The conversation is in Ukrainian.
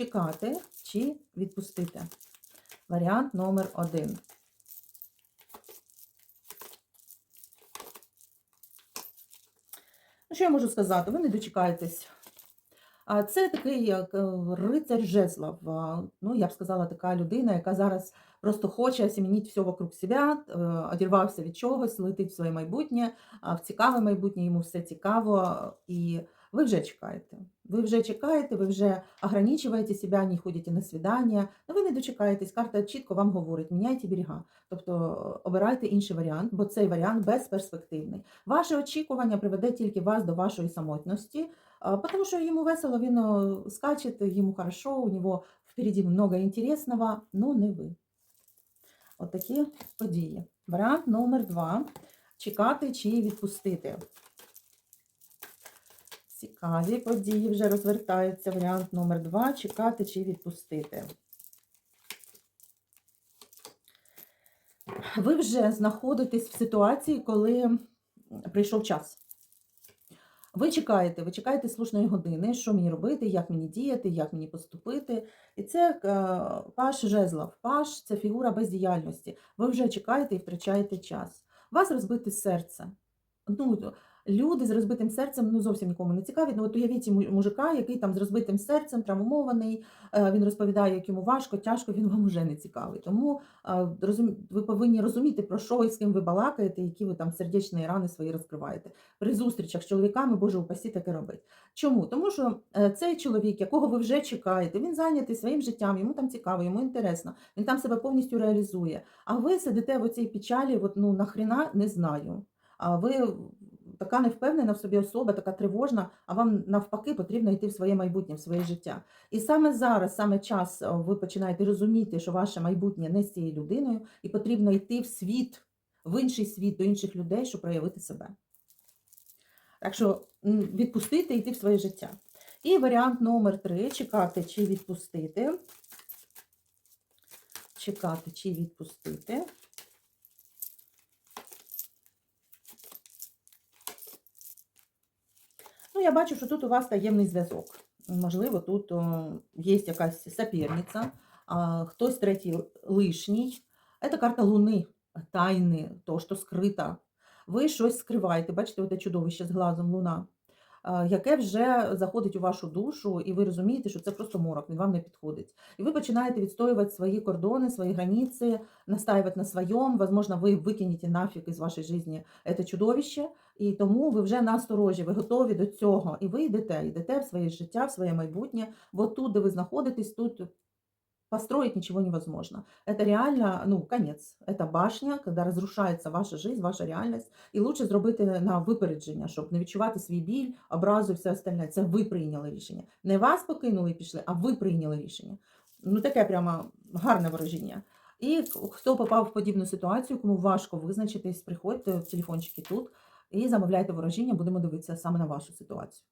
чекати чи відпустити. Варіант номер один. Ну, що я можу сказати? Ви не дочекаєтесь. Це такий як е, рицар жезлов. Ну, я б сказала, така людина, яка зараз просто хоче осімінити все вокруг себе, е, одірвався від чогось, летить в своє майбутнє, в цікаве майбутнє, йому все цікаво, і ви вже чекаєте. Ви вже чекаєте, ви вже ограничуєте себе, не ходите на свідання, але ви не дочекаєтесь. Карта чітко вам говорить, міняйте берега. Тобто е, обирайте інший варіант, бо цей варіант безперспективний. Ваше очікування приведе тільки вас до вашої самотності, а, потому что ему весело, він э, скачет, ему хорошо, у него впереди много интересного, но не ви. От такі події. Варіант номер два. Чекати чи відпустити. Цікаві події вже розвертаються. Варіант номер два. Чекати чи відпустити. Ви вже знаходитесь в ситуації, коли прийшов час. Ви чекаєте, ви чекаєте слушної години, що мені робити, як мені діяти, як мені поступити. І це е, паш жезлов. Паш це фігура бездіяльності. Ви вже чекаєте і втрачаєте час. Вас розбите серце. Ну, люди з розбитим серцем ну, зовсім нікому не цікаві. Ну, от уявіть мужика, який там з розбитим серцем, травмований, е, він розповідає, як йому важко, тяжко, він вам уже не цікавий. Тому е, ви повинні розуміти, про що і з ким ви балакаєте, які ви там сердечні рани свої розкриваєте при зустрічах з чоловіками, боже упасі, таке робить. Чому? Тому що е, цей чоловік, якого ви вже чекаєте, він зайнятий своїм життям, йому там цікаво, йому інтересно, він там себе повністю реалізує. А ви сидите в оцій печалі, от, ну нахрена не знаю. А ви така невпевнена в собі особа, така тривожна, а вам навпаки потрібно йти в своє майбутнє, в своє життя. І саме зараз, саме час, е, ви починаєте розуміти, що ваше майбутнє не з цією людиною, і потрібно йти в світ, в інший світ, до інших людей, щоб проявити себе. Так що відпустити йти в своє життя. І варіант номер три чекати чи відпустити. Чекати чи відпустити. Ну, я бачу, що тут у вас таємний зв'язок. Можливо, тут о, є якась соперниця, а, хтось третій лишній. Це карта Луни, тайни, то, що скрито. Ви щось скриваєте. Бачите, оте чудовище з глазом Луна, яке вже заходить у вашу душу, і ви розумієте, що це просто морок, він вам не підходить. І ви починаєте відстоювати свої кордони, свої границі, настаювати на своєму. Возможно, ви викинете нафіг із вашої житті це чудовище, і тому ви вже насторожі, ви готові до цього. І ви йдете, йдете в своє життя, в своє майбутнє. Бо тут, де ви знаходитесь, тут построить ничего невозможно. Это реально, ну, конец. Это башня, когда разрушається ваша жизнь, ваша реальність. І лучше зробити на випередження, щоб не відчувати свій біль, образу і все остальне. Це ви прийняли рішення. Не вас покинули і пішли, а ви прийняли рішення. Ну, таке прямо гарне ворожіння. І хто попав в подібну ситуацію, кому важко визначитись, приходьте в телефончики тут і замовляйте ворожіння, будемо дивитися саме на вашу ситуацію.